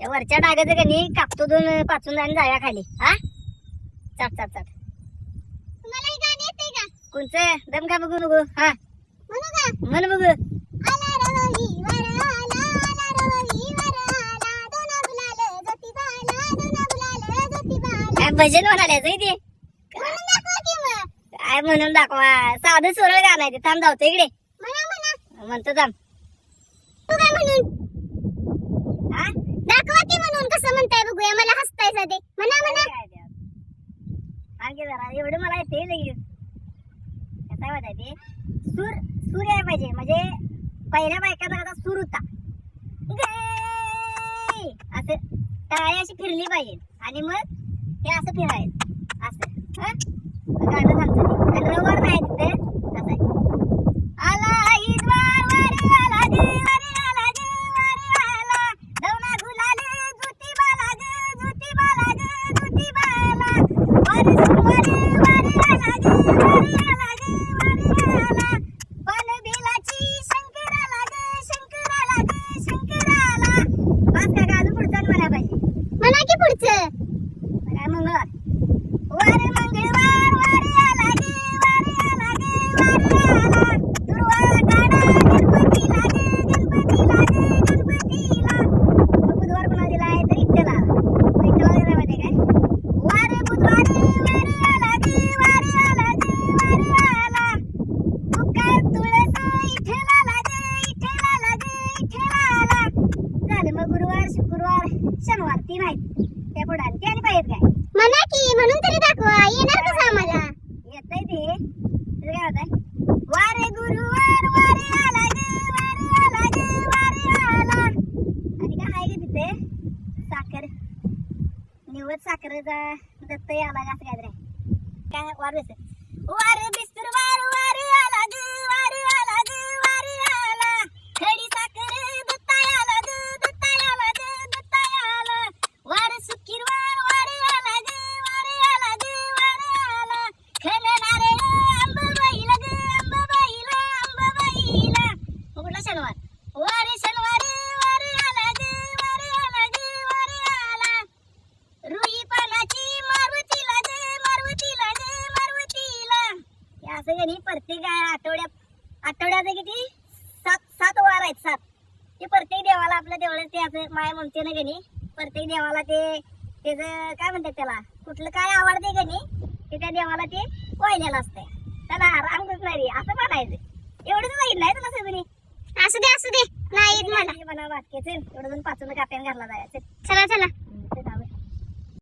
त्या वरच्या डागाचं कणी कापतो दोन पाचून आणि जाया खाली. हा? चट चट चट. तुम्हाला ही गाणी येते का? कोणचं? दम का बघू बघू हा. म्हणू का? म्हण बघू. काय भजन म्हणाले ते? म्हणून दाखवा की मग. काय म्हणून दाखवा? साधं सोरळ गाणं आहे ते. थांब धावतो इकडे. म्हणा म्हणा. म्हणतो थांब. तू काय म्हणून हा दाखवा की म्हणून कसं म्हणताय बघूया मला हसताय सध्या म्हणा म्हणा काय ते? आणखी जरा एवढं मला येते लगेच काय आहे ते? सूर सूर यायला पाहिजे. म्हणजे पहिल्या बायकाचा कसा सूर होता. असं टाळी अशी फिरली पाहिजे. आणि मग हे असं फिरायचं. असं हा गाणं सांगतो ते. आणि रवर नाही तिथे असं आहे. आला ईद वार वारी आला ग वारी आला ग वारी आला दवना गुलाल ज्योतिबाला ग ज्योतिबाला ग ज्योतिबाला वारी वारी वारी आला ग वारी आला ग वारी आला पण बेलाची शंकराला ग शंकराला ग शंकराला बस का गाणं पुढचं म्हणा पाहिजे म्हणा की पुढचं काय मंगळवार वार मंगळवार वारी आला गे वारी आला गे वारी आला दुर्वा काढा गणपतीला गे गणपतीला गे गणपतीला मग बुधवार कोणा दिला आहे तर इट्टला इट्टला दिला माहिती काय वार बुधवारी वारी आला गे वारी आला गे वारी आला तुकार तुळस इठेला गे इठेला गे इठेला झालं मग गुरुवार शुक्रवार शनिवार तीन आहेत. त्या पुढे आणखी आणि पाहिजेत काय म्हणा की म्हणून तरी दाखवा. येणार कसं आम्हाला? येतंय ते. तुझं काय होतंय वारे गुरुवार वारे आला गे वारे आला गे वारे आला. आणि काय आहे गे तिथे? साखर. निवड साखरेचा दत्त आला का असं काय तरी काय वार वारे बिस्तर वार असं का नाही प्रत्येक आठवड्यात आठवड्यात किती? सात सात वार आहेत सात. ते प्रत्येक देवाला आपल्या देवाला ते असं माया ममतेनं का नाही प्रत्येक देवाला ते त्याचं काय म्हणतात त्याला? कुठलं काय आवडते नाही ते त्या देवाला ते वाहिलेलं असतंय. त्याला रामकृष्ण हरी असं म्हणायचं. एवढंच नाही नाही तुला सगळी असू दे असू दे. नाही मला. म्हणा वाटके चल. एवढं दोन पाचून काप्यान घरला जायचं. चला चल.